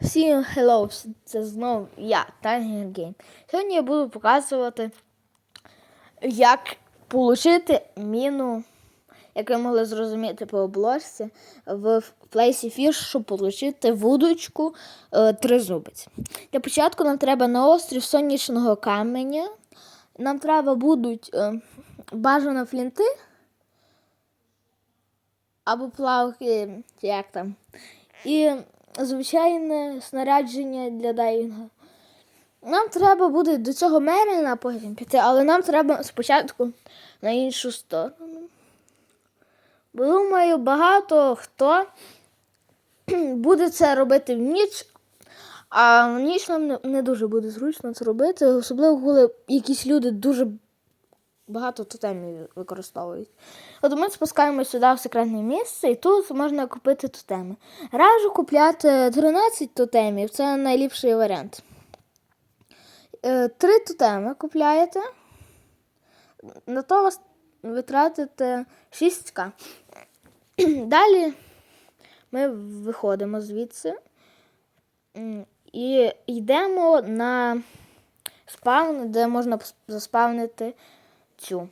Всім hello, це знову я, Tiger Game. Сьогодні я буду показувати, як отримати міну, як ви могли зрозуміти по обложці, в Place Fish, щоб отримати вудочку е, тризубець. Для початку нам треба на острів сонячного каменя. Нам треба будуть е, бажано флінти або плавки, як там. І звичайне снарядження для дайвінга. Нам треба буде до цього Меріна потім піти, але нам треба спочатку на іншу сторону. Бо думаю, багато хто буде це робити в ніч, а в ніч нам не- дуже буде зручно це робити, особливо коли якісь люди дуже багато тотемів використовують. От ми спускаємося сюди в секретне місце, і тут можна купити тотеми. Раджу купляти 13 тотемів, це найліпший варіант. Е, Три тотеми купляєте, на то вас витратите 6к. Далі ми виходимо звідси і йдемо на спавн, де можна заспавнити цю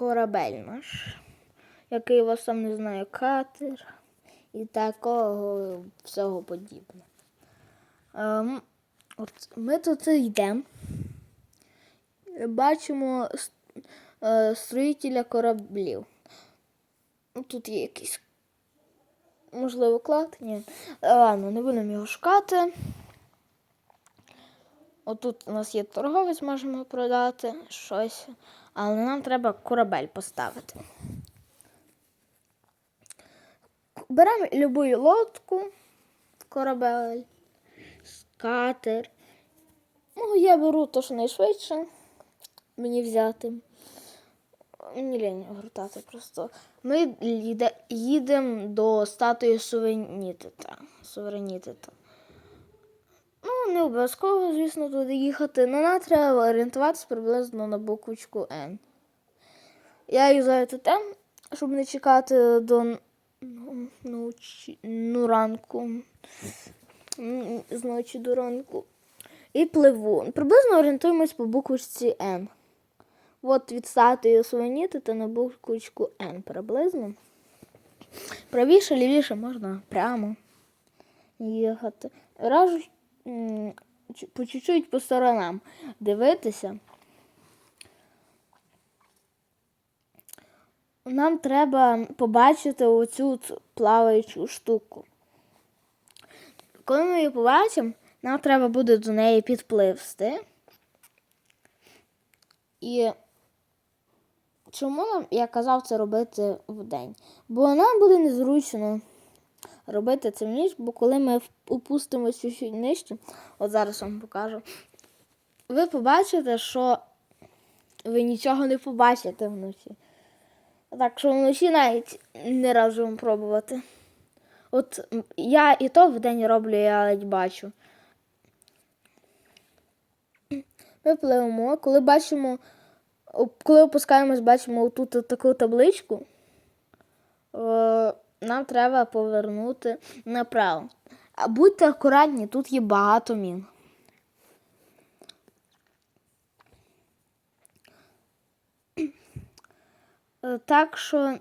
корабель наш, який вас там не знаю, катер і такого всього подібне. Ем, от ми тут йдемо. Бачимо е, строїтеля кораблів. Ну, Тут є якийсь, можливо, клад. Ні. Е, Ладно, не будемо його шукати. Отут у нас є торговець, можемо продати щось, але нам треба корабель поставити. Беремо любу лодку, корабель, катер. Ну, я беру то, що найшвидше мені взяти. Мені лінь гортати просто. Ми їдемо до статуї суверенітета. суверенітета. Ну, не обов'язково, звісно, туди їхати. але нам треба орієнтуватися приблизно на буквочку N. Я юзаю тотем, щоб не чекати до ну, ночі, ну, ранку. З ночі до ранку. І пливу. Приблизно орієнтуємось по буквочці N. От від статуї суверенітета на буквочку N приблизно. Правіше, лівіше можна прямо їхати. Чу- по чуть-чуть по сторонам дивитися. Нам треба побачити оцю плаваючу штуку. Коли ми її побачимо, нам треба буде до неї підпливсти. І чому нам, я казав це робити вдень? Бо нам буде незручно робити це в ніч, бо коли ми в- опустимось чуть нижче, от зараз вам покажу, ви побачите, що ви нічого не побачите вночі. Так що вночі навіть не раджу вам пробувати. От я і то вдень роблю, я ледь бачу. Ми пливемо, коли бачимо, коли опускаємось, бачимо тут таку табличку. Нам треба повернути направо. А будьте акуратні, тут є багато мін. Е, Так що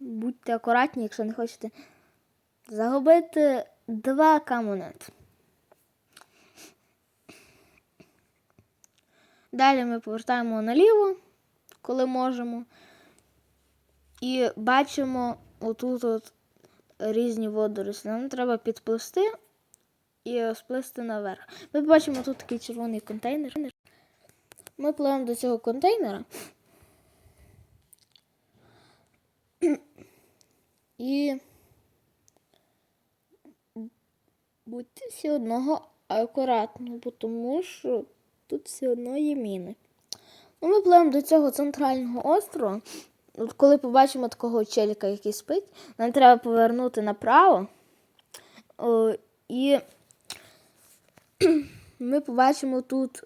будьте акуратні, якщо не хочете загубити два камонет. Далі ми повертаємо наліво, коли можемо. І бачимо отут от різні водорослі. Нам треба підпливсти і сплисти наверх. Ми бачимо тут такий червоний контейнер. Ми пливемо до цього контейнера. І будьте всі одного акуратно, бо тому що тут все одно є міни. Ну, ми пливемо до цього центрального острова. От коли побачимо такого челіка, який спить, нам треба повернути направо. О, і ми побачимо тут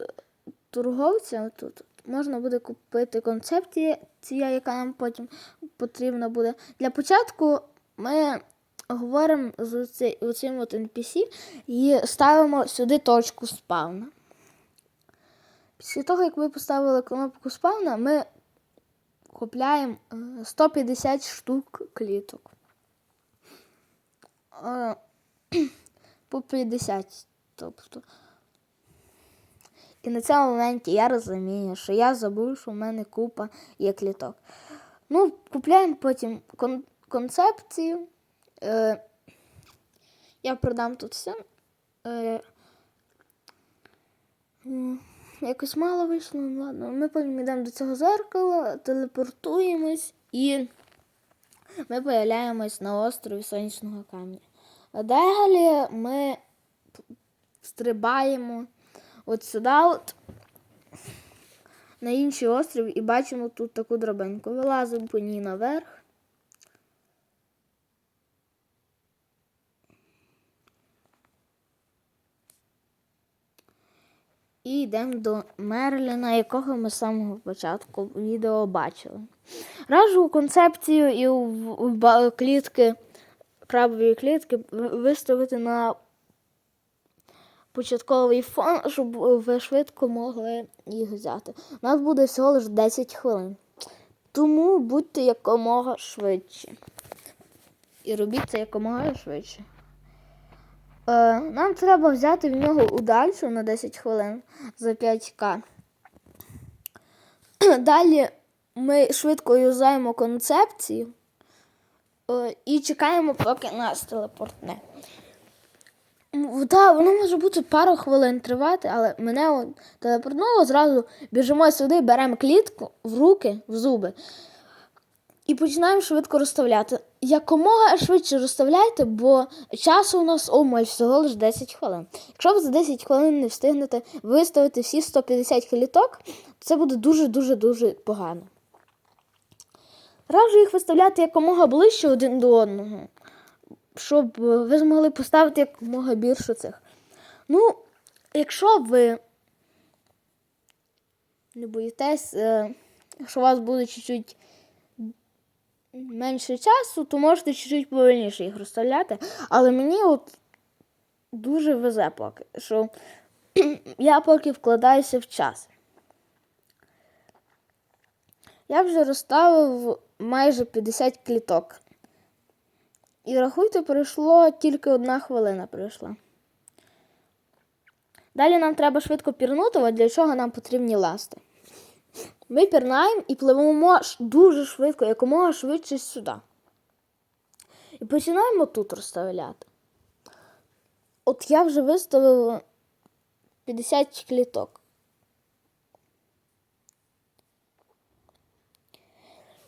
торговця. Тут можна буде купити концепція, яка нам потім потрібна буде. Для початку ми говоримо з от NPC і ставимо сюди точку спавна. Після того, як ми поставили кнопку спавна, ми купляємо е, 150 штук кліток. Е, По 50. Тобто. І на цьому моменті я розумію, що я забув, що в мене купа є кліток. Ну, купляємо потім кон- концепцію. Е, я продам тут все. Е, якось мало вийшло, ну ладно. Ми потім йдемо до цього зеркала, телепортуємось і ми появляємось на острові сонячного камня. А далі ми стрибаємо от сюди, от, на інший острів і бачимо тут таку драбинку. Вилазимо по ній наверх. І йдемо до Мерліна, якого ми з самого початку відео бачили. Раджу концепцію і в клітки, крабові клітки виставити на початковий фон, щоб ви швидко могли їх взяти. У нас буде всього лише 10 хвилин. Тому будьте якомога швидше. І робіть це якомога швидше. Е, нам треба взяти в нього удачу на 10 хвилин за 5к. Далі ми швидко юзаємо концепцію е, і чекаємо, поки нас телепортне. М, Та, воно може бути пару хвилин тривати, але мене телепортнуло, зразу біжимо сюди, беремо клітку в руки, в зуби і починаємо швидко розставляти. Якомога швидше розставляйте, бо часу у нас омаль всього лише 10 хвилин. Якщо ви за 10 хвилин не встигнете виставити всі 150 кліток, це буде дуже-дуже дуже погано. Раджу їх виставляти якомога ближче один до одного, щоб ви змогли поставити якомога більше цих. Ну, якщо ви не боїтесь, е, що у вас буде чуть-чуть менше часу, то можете чуть-чуть повільніше їх розставляти. Але мені от дуже везе поки, що я поки вкладаюся в час. Я вже розставив майже 50 кліток. І рахуйте, пройшло тільки одна хвилина пройшла. Далі нам треба швидко пірнути, для чого нам потрібні ласти. Ми пірнаємо і пливемо дуже швидко, якомога швидше сюди. І починаємо тут розставляти. От я вже виставив 50 кліток.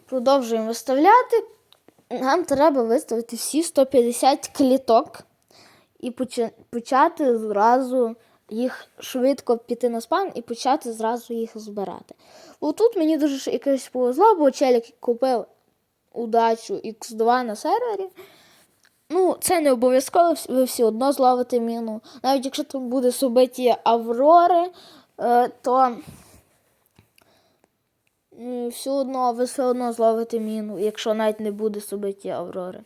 Продовжуємо виставляти. Нам треба виставити всі 150 кліток і почати зразу їх швидко піти на спам і почати зразу їх збирати. Отут мені дуже ж якось повезло, бо челік купив удачу X2 на сервері. Ну, це не обов'язково, ви все одно зловите міну. Навіть якщо там буде собиті Аврори, е, то все одно, ви все одно зловите міну, якщо навіть не буде собиті Аврори.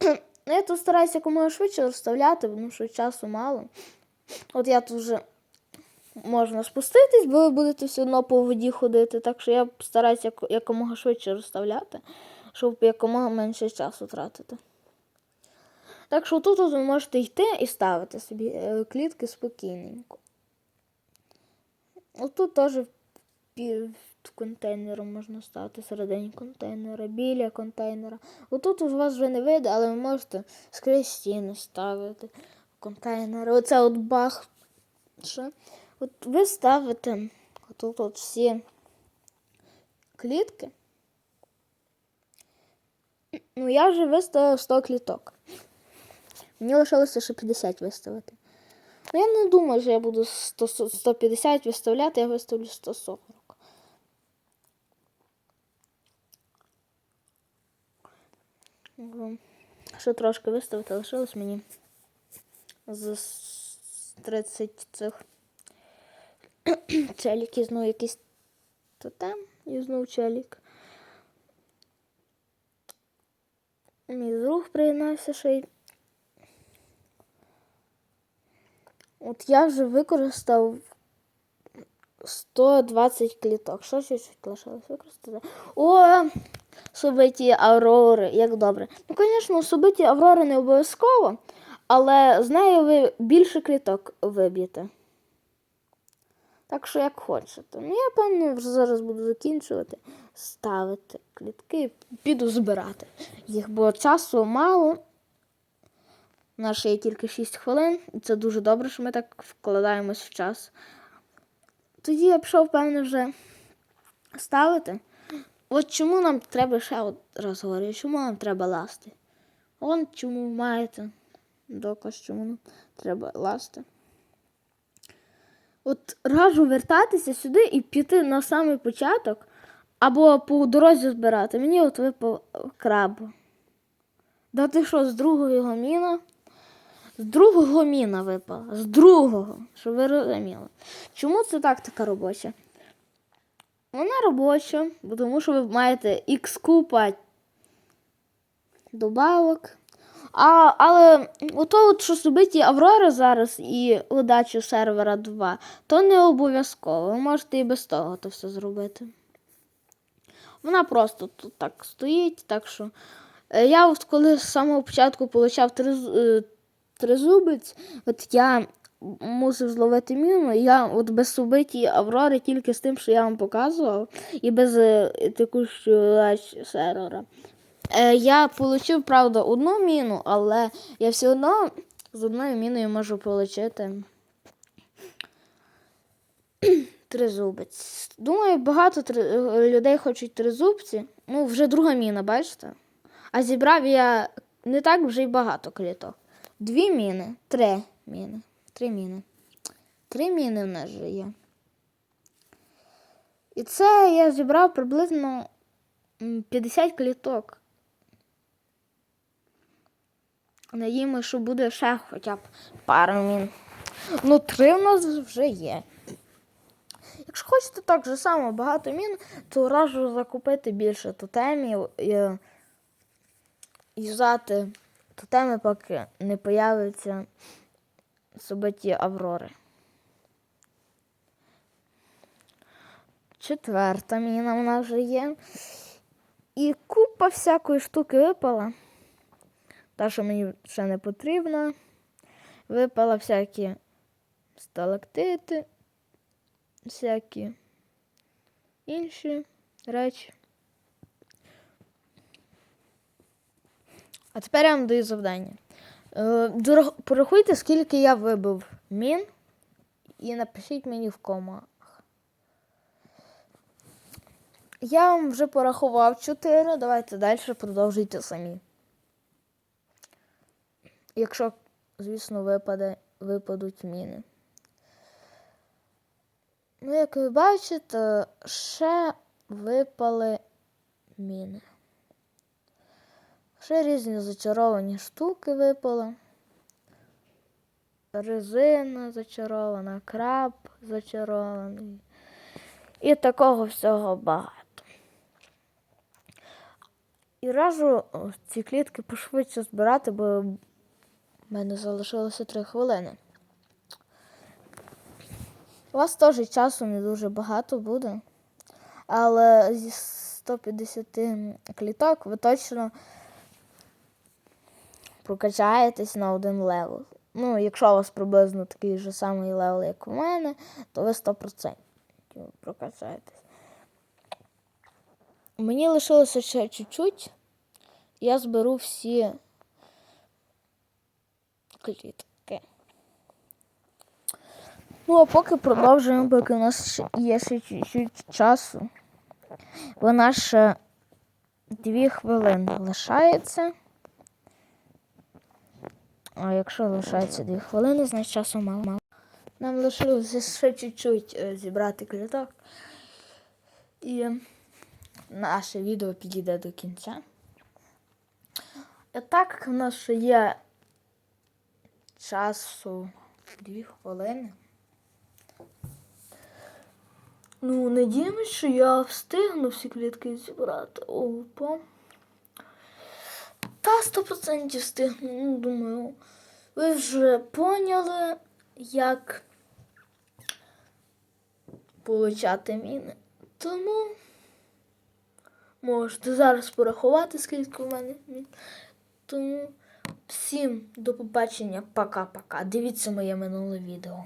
Ну, я тут стараюся якомога швидше розставляти, тому що часу мало. От я тут вже можна спуститись, бо ви будете все одно по воді ходити. Так що я стараюся яко- якомога швидше розставляти, щоб якомога менше часу тратити. Так що тут ви можете йти і ставити собі е, клітки спокійненько. Отут теж пі- контейнером можна ставити всередині контейнера, біля контейнера. Отут у вас вже не вийде, але ви можете скрізь стіни ставити контейнери. Оце от бах. Що? От ви ставите отут от всі клітки. Ну, я вже виставив 100 кліток. Мені лишилося ще 50 виставити. Ну, я не думаю, що я буду 100, 150 виставляти, я виставлю 140. Ого. Ще трошки виставити лишилось мені з 30 цих челіків, знову якийсь тотем і знову челік. Мій друг приєднався ще й. От я вже використав 120 кліток. Що ще чуть лишилось використати? О, собиті Аврори, як добре. Ну, звісно, собиті Аврори не обов'язково, але з нею ви більше кліток виб'єте. Так що як хочете. Ну, я певно вже зараз буду закінчувати, ставити клітки і піду збирати їх, бо часу мало. У нас є тільки 6 хвилин, і це дуже добре, що ми так вкладаємось в час. Тоді я пішов, певно, вже ставити. От чому нам треба ще раз говорю, чому нам треба ласти? Он чому маєте доказ, чому треба ласти. От раджу вертатися сюди і піти на самий початок або по дорозі збирати. Мені от випав краб. Да ти що, з другого міна? З другого міна випала. З другого, щоб ви розуміли. Чому це тактика робоча? Вона робоча, бо тому що ви маєте X купа добавок. А, але ото, от, що собиті Аврора зараз і удачу сервера 2, то не обов'язково. Ви можете і без того то все зробити. Вона просто тут так стоїть, так що. Е, Я от коли з самого початку получав е, тризубець, от я мусив зловити міну, я от без субиті Аврори тільки з тим, що я вам показував, і без е, текущого лач сервера. Е, я отримав, правда, одну міну, але я все одно з одною міною можу отримати тризубець. Думаю, багато три... е, людей хочуть тризубці. Ну, вже друга міна, бачите? А зібрав я не так вже й багато кліток. Дві міни, три міни. Три міни. Три міни в нас же є. І це я зібрав приблизно 50 кліток. Надіємося, що буде ще хоча б пара мін. Ну, три в нас вже є. Якщо хочете так же само багато мін, то раджу закупити більше тотемів і юзати тотеми, поки не появляться собиті Аврори. Четверта міна у нас вже є. І купа всякої штуки випала. Та, що мені ще не потрібна. Випала всякі сталактити, всякі інші речі. А тепер я вам даю завдання. Е, Порахуйте, скільки я вибив мін, і напишіть мені в комах. Я вам вже порахував 4. Давайте далі продовжуйте самі. Якщо, звісно, випаде, випадуть міни. Ну, як ви бачите, ще випали міни. Ще різні зачаровані штуки випали. Резина зачарована, краб зачарований. І такого всього багато. І раджу ці клітки пошвидше збирати, бо в мене залишилося 3 хвилини. У вас теж часу не дуже багато буде, але зі 150 кліток ви точно прокачаєтесь на один левел. Ну, якщо у вас приблизно такий же самий левел, як у мене, то ви 100% прокачаєтесь. Мені лишилося ще чуть-чуть. Я зберу всі клітки. Ну, а поки продовжуємо, поки у нас ще є ще чуть-чуть часу. Вона ще дві хвилини лишається. А якщо лишається дві хвилини, значить часу мало. мало. Нам лишилося ще чуть-чуть е, зібрати кліток. І наше відео підійде до кінця. І так, в нас ще є часу дві хвилини. Ну, надіємось, що я встигну всі клітки зібрати. Опа. Та 100% встигну. Ну, думаю, ви вже поняли, як получати міни. Тому можете зараз порахувати, скільки в мене мін. Тому всім до побачення. Пока-пока. Дивіться моє минуле відео.